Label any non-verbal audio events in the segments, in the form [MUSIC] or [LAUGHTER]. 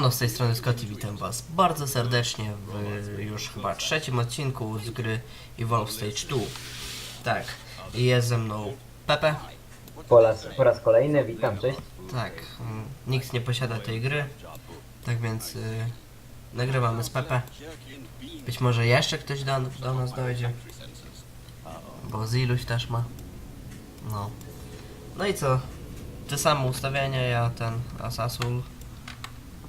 No, z tej strony Scotty, witam was bardzo serdecznie w już chyba trzecim odcinku z gry Evolve Stage 2. Tak, i jest ze mną Pepe. Po raz, po raz kolejny, witam, cześć. Tak, mm, nikt nie posiada tej gry, tak więc y, nagrywamy z Pepe. Być może jeszcze ktoś do, do nas dojdzie, bo Ziluś też ma. No. No i co? Te same ustawienia, ja ten Asasul,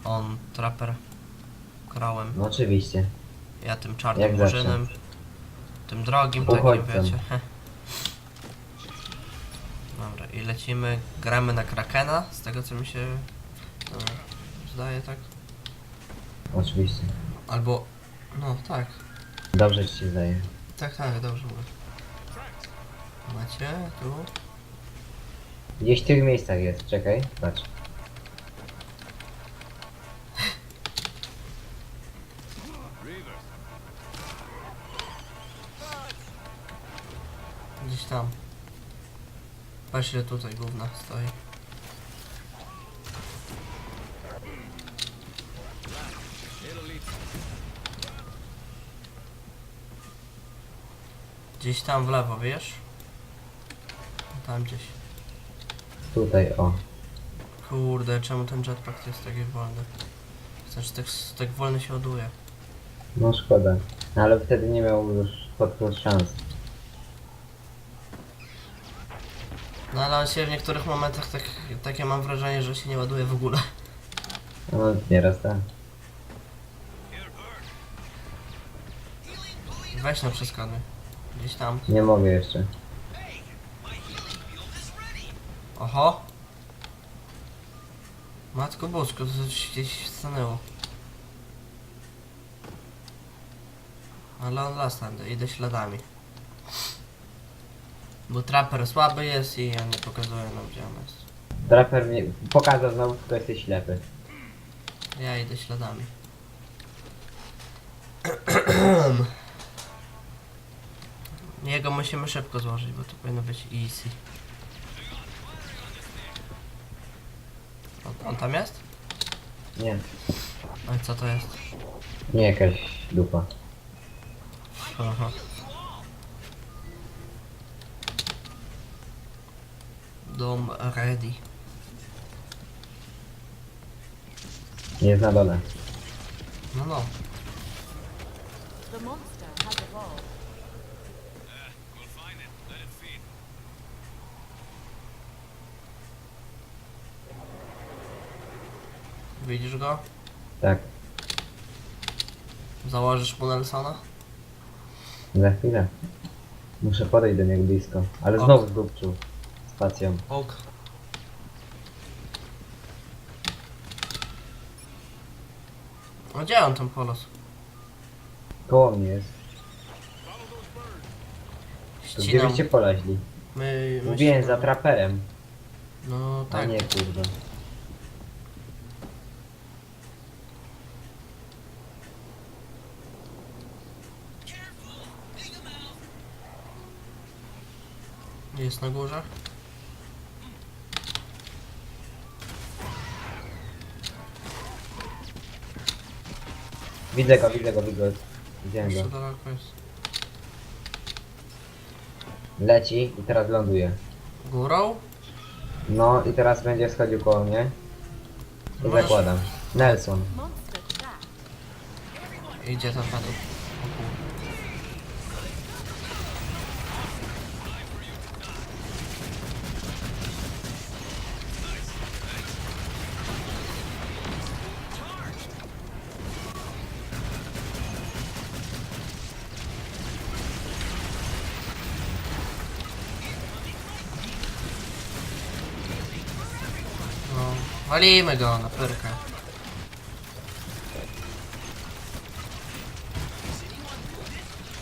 on Trapper, Krałem. No oczywiście. Ja tym czarnym Jak zawsze. murzynem. Tym drogim takim, Uchodźcem. wiecie. heh. [LAUGHS] Dobra, i lecimy. Gramy na Krakena, z tego co mi się no, zdaje, tak? Oczywiście. Albo. No tak. Dobrze ci się zdaje. Tak, tak, dobrze mówię. Macie tu. Gdzieś w tych miejscach jest, czekaj, patrz. Patrz ile tutaj gówna stoi. Gdzieś tam w lewo, wiesz? Tam gdzieś. Tutaj, o. Kurde, czemu ten jetpack jest taki wolny? Znaczy tak, tak wolny się ładuje. No szkoda. Ale wtedy nie miał już podkład szans. No ale on się w niektórych momentach tak, takie mam wrażenie, że się nie ładuje w ogóle. No nieraz tak. Weź no przeskanuj. Gdzieś tam. Nie mogę jeszcze. Oho! Matko bosko, to coś gdzieś stanęło. Ale on las idę śladami. Bo trapper słaby jest i on nie pokazuje nam gdzie on jest. Draper mnie pokazał znowu, tylko jesteś ślepy. Ja idę śladami. [CLEARS THROAT] Jego musimy szybko złożyć, bo to powinno być easy. On, on tam jest? Nie. No i co to jest? Nie jakaś dupa. Aha. Dom ready. Jest na dole. No no. The monster has evolved. Widzisz go? Tak. Założysz mu Nelsona? Za chwilę. Muszę podejść do niego blisko. Ale znowu zdupczył. Spacją. Ok. A gdzie on tam polos? Koło mnie jest. To gdzie Ścinam. byście poleźli? My, my Mówiłem ścinamy. za traperem. No A tak. nie kurwa. Jest na górze. Widzę go, widzę go, widzę go. Widziałem Jeszcze go. daleko jest. Leci i teraz ląduje. Górą? No i teraz będzie schodził koło mnie. I Możesz- zakładam. Nelson. Idzie. O kurde. Walimy go na pyrkę.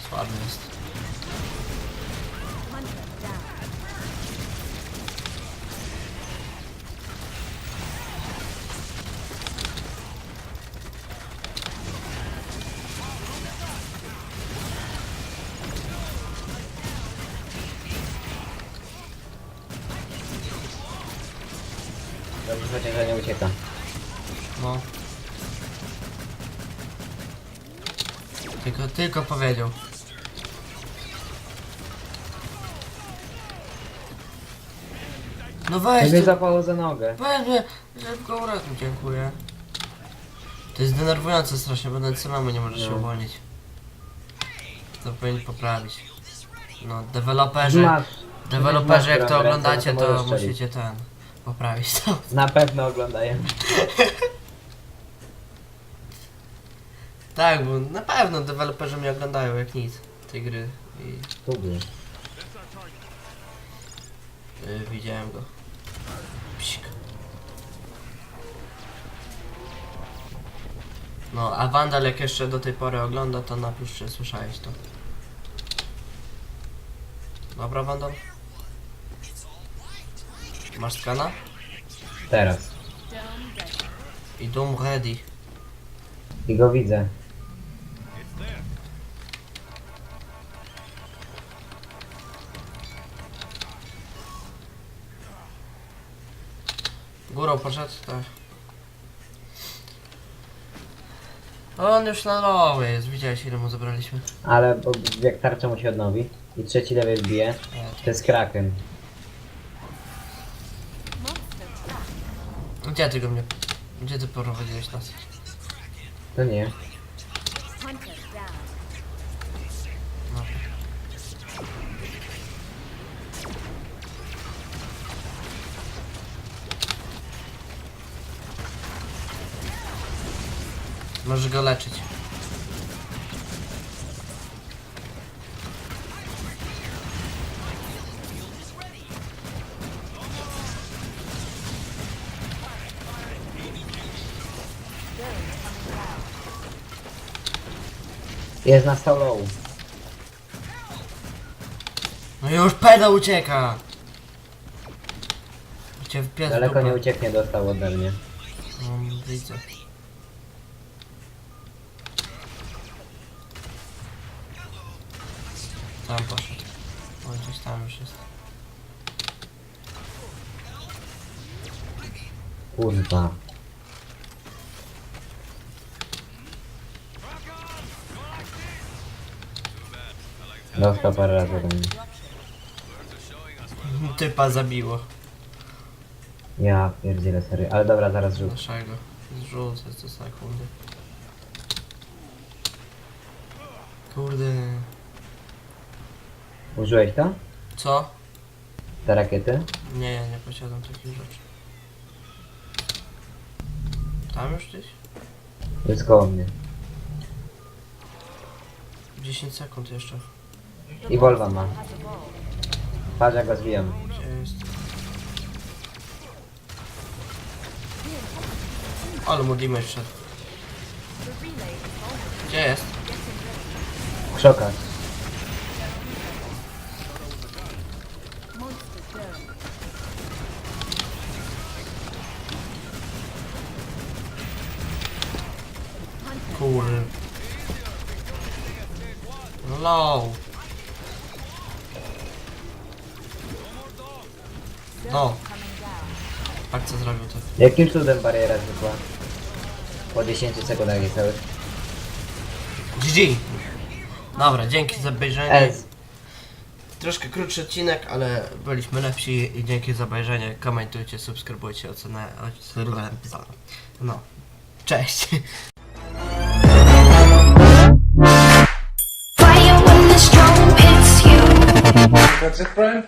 Słaby jest. Dobrze chodzi, że nie ucieka. No. Tylko, tylko powiedział. No weź, Mnie ty, zapało za nogę. weź, że szybko uratuj, dziękuję. To jest denerwujące strasznie, bo nawet samemu nie możesz się no. uwolnić. To powinni poprawić. No, deweloperzy, Masz. deweloperzy jak to oglądacie, to musicie ten poprawić to. Na pewno oglądają. Tak, bo na pewno deweloperzy mnie oglądają jak nic tej gry i był. y, widziałem go. Psik. No, a Vandal jak jeszcze do tej pory ogląda, to napisz, czy słyszałeś to. Dobra, Vandal? Masz skana? Teraz. I Doom ready. I go widzę. Górą poszedł? Tak. On już na lowie jest, widziałeś ile mu zabraliśmy. Ale bo jak tarcza mu się odnowi i trzeci level bije, to jest kraken. Monster trapped. Gdzie ty go mnie... Gdzie ty prowadziłeś nas? To nie. Hunter down. No. Możesz go leczyć. Jest na solo. No już pedał ucieka! Cię w pies Daleko dupę. nie ucieknie, dostał ode mnie. No, widzę. Tam poszedł. O, gdzieś tam już jest. Kurwa. Dostał parę razy ode mnie. Typa zabiło. Ja pierdzielę serio. Ale dobra, zaraz rzucę. Naszego. Zrzucę co sekundy. Kurde. Użyłeś to? Co? Te rakiety? Nie, ja nie posiadam takich rzeczy. Tam już gdzieś? Jest koło mnie. 10 sekund jeszcze. I Volva ma. Patrz jak go jest? Ale mu damage wszedł. Gdzie jest? W No, down. tak co zrobił to. Jakim cudem bariera zwykła? Po 10 sekundach jest cały. GG! Dobra, dzięki za obejrzenie. S. Troszkę krótszy odcinek, ale byliśmy lepsi i dzięki za obejrzenie. Komentujcie, subskrybujcie, ocenę. ocenę- No, cześć! Fire when the strobe hits you. That's it, friend?